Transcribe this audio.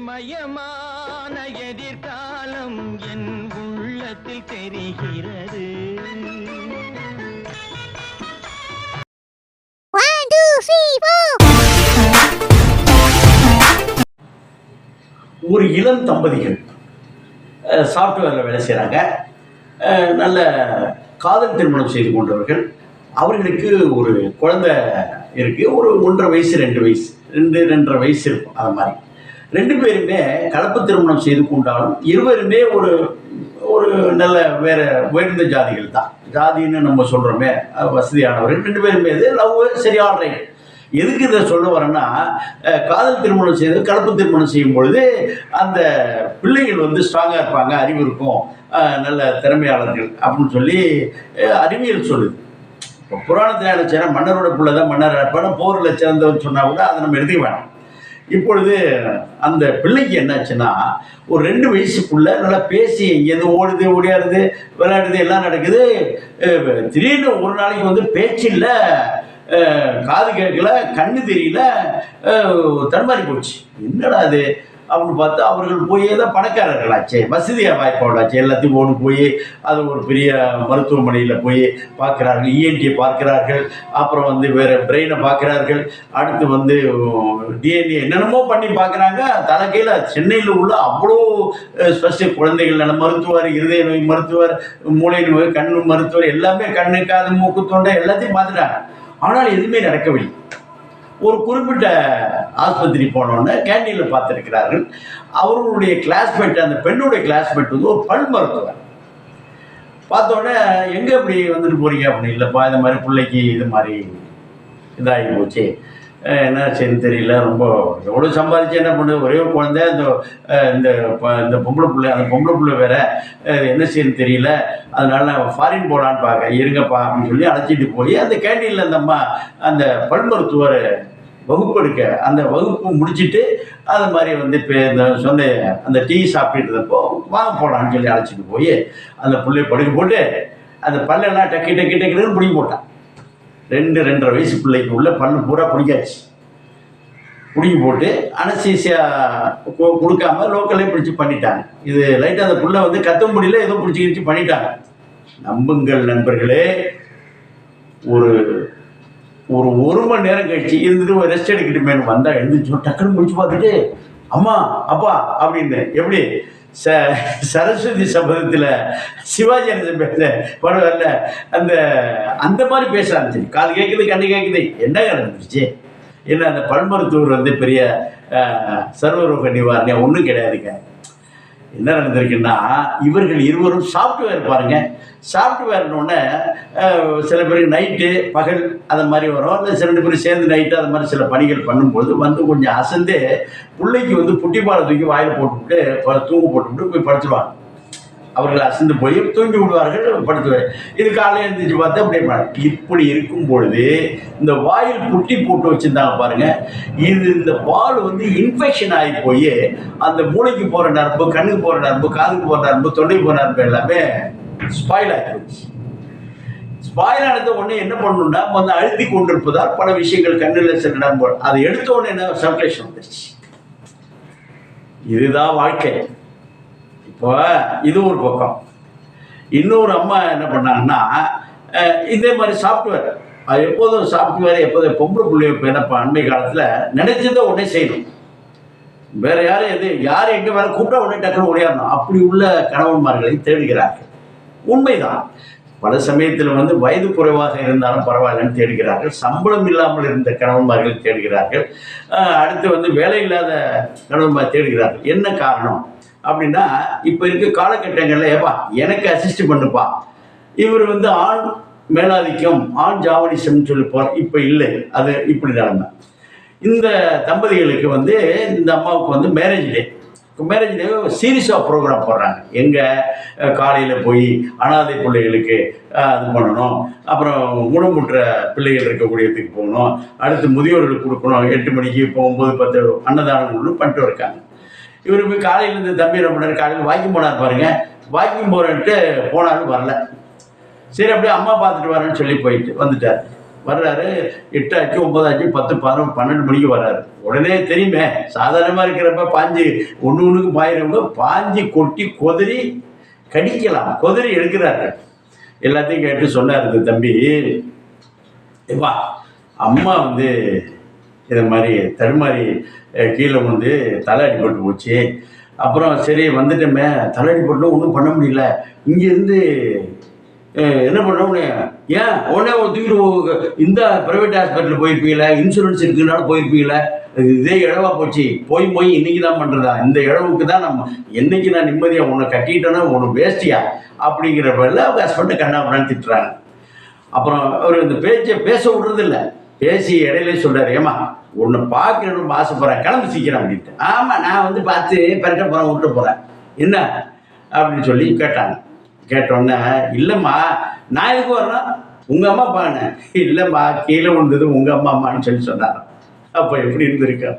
மயமான எதிர்காலம் என் உள்ளத்தில் தெரிகிறது. ஒரு இளம் தம்பதிகள் சாஃப்ட்வேரில் வேலை செய்கிறாங்க நல்ல காதல் திருமணம் செய்து கொண்டவர்கள். அவர்களுக்கு ஒரு குழந்தை இருக்குது ஒரு ஒன்றரை வயசு ரெண்டு வயசு ரெண்டு ரெண்டரை வயசு இருக்கும். அது மாதிரி. ரெண்டு பேருமே கலப்பு திருமணம் செய்து கொண்டாலும் இருவருமே ஒரு ஒரு நல்ல வேற உயர்ந்த ஜாதிகள் தான். ஜாதின்னு நம்ம சொல்கிறோமே வசதியானவர்கள். ரெண்டு பேருமே இது லவ் சரி ஆல்ரைட் எதுக்கு இதை சொல்ல வரேன்னா காதல் திருமணம் செய்து கலப்பு திருமணம் செய்யும் பொழுது அந்த பிள்ளைகள் வந்து ஸ்ட்ராங்காக இருப்பாங்க அறிவு இருக்கும் நல்ல திறமையாளர்கள் அப்படின்னு சொல்லி அறிவியல் சொல்லுது. இப்போ புராணத்தில் என்ன செய்யணும் மன்னரோட பிள்ளை தான் மன்னர். இருப்பான போரில் சிறந்தவன் சொன்னால் கூட அதை நம்ம எடுத்துக்க வேணாம் இப்பொழுது அந்த பிள்ளைக்கு என்னாச்சுன்னா ஒரு ரெண்டு வயசுக்குள்ள நல்லா பேசி எங்கேருந்து ஓடுது ஓடியாருது விளையாடுது எல்லாம் நடக்குது. திடீர்னு ஒரு நாளைக்கு வந்து பேச்சு இல்லை காது கேட்கல கண்ணு தெரியல தன்மாறி போச்சு. என்னடா அது அப்படின்னு பார்த்தா அவர்கள் போய் ஏதோ பணக்காரர்களாச்சே வசதியாக வாய்ப்பாடாச்சு எல்லாத்தையும் ஓடு போய் அது ஒரு பெரிய மருத்துவமனையில் போய் பார்க்குறார்கள் இஎன்டியை பார்க்கிறார்கள் அப்புறம் வந்து வேறு பிரெயினை பார்க்குறார்கள் அடுத்து வந்து டிஎன்ஏ என்னென்னமோ பண்ணி பார்க்குறாங்க தலைக்கையில் சென்னையில் உள்ள அவ்வளோ ஸ்பெஷல் குழந்தைகள் நல மருத்துவர் இருதய நோய் மருத்துவர் மூளை நோய் கண் மருத்துவர் எல்லாமே கண்ணு காது மூக்கு தொண்டை எல்லாத்தையும் பார்த்துட்டாங்க. ஆனால் எதுவுமே நடக்கவில்லை. ஒரு குறிப்பிட்ட ஆஸ்பத்திரி போனோன்னு கேண்டீனில் பார்த்துருக்கிறார்கள். அவர்களுடைய கிளாஸ்மேட் அந்த பெண்ணுடைய கிளாஸ்மேட் வந்து ஒரு பல் மருத்துவர். பார்த்தோன்னே எங்கே இப்படி வந்துட்டு போகிறீங்க அப்படின்னு இல்லைப்பா இந்த மாதிரி பிள்ளைக்கு இது மாதிரி இதாகி போச்சு. என்ன சரி தெரியல. ரொம்ப எவ்வளோ சம்பாதிச்சு என்ன பண்ணு? ஒரே குழந்தை இந்த இந்த இந்த பொம்பளை பிள்ளை அந்த பொம்பளை பிள்ளை வேற. என்ன செய்யணும் தெரியல. அதனால நான் ஃபாரின் போகலான்னு பார்க்க இருங்கப்பா அப்படின்னு சொல்லி அழைச்சிட்டு போய் அந்த கேண்டீனில் அந்த அம்மா அந்த பல் மருத்துவர் வகுப்பு எடுக்க அந்த வகுப்பு முடிச்சுட்டு அது மாதிரி வந்து இப்போ இந்த சொன்ன அந்த டீ சாப்பிட்டுட்டு இருந்தப்போ வாங்க போகலான்னு சொல்லி அழைச்சிட்டு போய் அந்த பிள்ளைய படுக்க போட்டு அந்த பல்லெல்லாம் டக்கி டக்கி டக்குன்னு பிடிக்க போட்டான். ரெண்டு ரெண்டரை வயசு பிள்ளைக்கு உள்ள பல்லு பூரா பிடிக்காச்சு. பிடிங்கி போட்டு அனசீசியா கொடுக்காம லோக்கல்லே பிடிச்சி பண்ணிட்டாங்க. இது லைட்டாக அந்த புள்ள வந்து கத்தம்படியில் ஏதோ பிடிச்சி கிடிச்சு பண்ணிட்டாங்க. நம்புங்கள் நண்பர்களே ஒரு ஒரு ஒரு மணி நேரம் கழிச்சு இருந்துட்டு ஒரு ரெஸ்ட் எடுக்கட்டுமேனு வந்தா எழுந்துச்சு டக்குன்னு முடிச்சு பார்த்துட்டு அம்மா அப்பா அப்படின்னு. எப்படி? ச சரஸ்வதி சபதத்தில் சிவாஜி கணேசன் பேச படம் வரல அந்த அந்த மாதிரி பேச ஆரம்பிச்சு கால் கேட்குது கண்ணு கேட்குது என்ன நடந்துருச்சு என்ன அந்த பல்மருத்துவர் வந்து பெரிய சர்வரோக நிவாரணியாக ஒன்றும் கிடையாதுங்க. என்ன நடந்திருக்குன்னா இவர்கள் இருவரும் சாஃப்ட்வேர் பாருங்க. சாஃப்ட்வேர்னோடனே சில பேருக்கு நைட்டு பகல் அது மாதிரி வரும். இல்லை சில ரெண்டு பேரும் சேர்ந்து நைட்டு அது மாதிரி சில பணிகள் பண்ணும்போது வந்து கொஞ்சம் அசந்து பிள்ளைக்கு வந்து புட்டிப்பாலை தூக்கி வாயில் போட்டுவிட்டு ப- தூங்க போட்டுவிட்டு போய் படுத்துருவாங்க. அவர்கள் அசந்து போய் தூங்கி விடுவார்கள் படுத்துவார் இது காலையில் எழுந்திரிச்சு பார்த்தா அப்படியே இப்படி இருக்கும் பொழுது இந்த வாயில் புட்டி போட்டு வச்சுருந்தாங்க பாருங்க. இது இந்த பால் வந்து இன்ஃபெக்ஷன் ஆகி போய் அந்த மூளைக்கு போகிற நரம்பு கண்ணுக்கு போகிற நரம்பு காதுக்கு போகிற நரம்பு தொண்டைக்கு போகிற நரம்பு எல்லாமே ஸ்பாயில் ஆகிடுச்சு ஸ்பாயில் ஆனது உடனே என்ன பண்ணணும்னா வந்து அழுத்தி கொண்டிருப்பதால் பல விஷயங்கள் கண்ணில் சில நரம்பு அதை எடுத்த உடனே என்ன? சர்க்குலேஷன் வந்துருச்சு. இதுதான் வாழ்க்கை. இப்போ இது ஒரு பக்கம். இன்னொரு அம்மா என்ன பண்ணாங்கன்னா இதே மாதிரி சாஃப்ட்வேர் அது எப்போதும் சாஃப்ட்வேர் எப்போதும் பொம்பளை பிள்ளைய இப்போ என்ன அண்மை காலத்தில் நினைச்சதை உடனே செய்யணும். வேற யாரும் எது யார் எங்கே வேற கூப்பிட்டா உடனே டக்குனு ஓடியாடணும் அப்படி உள்ள கணவன்மார்களை தேடுகிறார்கள். உண்மைதான். பல சமயத்தில் வந்து வயது குறைவாக இருந்தாலும் பரவாயில்லன்னு தேடுகிறார்கள். சம்பளம் இல்லாமல் இருந்த கணவன்மார்கள் தேடுகிறார்கள். அடுத்து வந்து வேலை இல்லாத கணவன்மார் தேடுகிறார்கள். என்ன காரணம்? அப்படின்னா இப்போ இருக்க காலகட்டங்களில் ஏப்பா எனக்கு அசிஸ்ட் பண்ணுப்பா. இவர் வந்து ஆண் மேலாதிக்கம் ஆண் ஜாவனிசம்னு சொல்லி இப்போ இல்லை. அது இப்படி நிலைமை இந்த தம்பதிகளுக்கு வந்து இந்த அம்மாவுக்கு வந்து marriage day marriage day series of program போடுறாங்க. எங்கே காலையில் போய் அனாதை பிள்ளைகளுக்கு அது பண்ணணும். அப்புறம் குணமுற்ற பிள்ளைகள் இருக்கக்கூடியதுக்கு போகணும். அடுத்து முதியோர்களுக்கு கொடுக்கணும். எட்டு மணிக்கு இப்போ ஒம்பது பத்து அன்னதானம் ஒன்று பண்ணிட்டு இருக்காங்க. இவர் போய் காலையில் இருந்து தம்பி என்ன பண்ணார் காலையில் வாக்கிங் போனார் பாருங்க. வாக்கிங் போகிறேன்ட்டு போனாலும் வரல. சரி அப்படியே அம்மா பார்த்துட்டு வரேன்னு சொல்லி போயிட்டு வந்துட்டார். வர்றாரு எட்டாச்சு ஒன்பதாச்சு பத்து பதினொன்று பன்னெண்டு மணிக்கு வர்றாரு. உடனே தெரியுமே சாதாரணமாக இருக்கிறப்ப பாஞ்சு ஒன்று ஒன்றுக்கு பாயிரவங்க பாஞ்சு கொட்டி கொதிரி கடிக்கலாம் கொதிரி எடுக்கிறாரு எல்லாத்தையும் கேட்டு சொன்னார் தம்பி. வா அம்மா வந்து இதை மாதிரி தடுமாறி கீழே வந்து தலை அடிபட்டு போச்சு. அப்புறம் சரி வந்துட்டோமே. தலை அடிபட்டு ஒன்றும் பண்ண முடியல. இங்கேருந்து என்ன பண்ணோம்னு ஏன் உடனே ஒரு தூக்கிட்டு இந்த ப்ரைவேட் ஹாஸ்பிட்டல் போயிருப்பீங்களா இன்சூரன்ஸ் இருக்குனாலும் போயிருப்பீங்களா. இதே இழவா போச்சு. போய் போய் இன்னைக்கு தான் பண்ணுறதா இந்த இழவுக்கு தான் நம்ம என்னைக்கு நான் நிம்மதியாக உன்னை கட்டிட்டேன்னா உனக்கு வேஸ்டியா? அப்படிங்கிற பேரில் அவங்க ஹஸ்பண்டை கண்ணா திட்டுறாங்க. அப்புறம் அவர் இந்த பேச்சை பேச விடுறதில்லை. பேசி இடையில சொல்றாரு ஏமா உன்னை பார்க்கணும்னு ஆசைப்படுறேன் கிளம்பி சீக்கிரம் அப்படின்ட்டு. ஆமாம் நான் வந்து பார்த்து பெருட்ட போகிறேன் விட்டு போகிறேன் என்ன? அப்படின்னு சொல்லி கேட்டாங்க. கேட்டோன்னே இல்லைம்மா நான் எதுக்கு வரணும்? உங்கள் அம்மா பாருங்க இல்லைம்மா கீழே விழுந்தது உங்கள் அம்மா அம்மான்னு சொல்லி சொன்னாராம். அப்போ எப்படி இருந்திருக்கேன்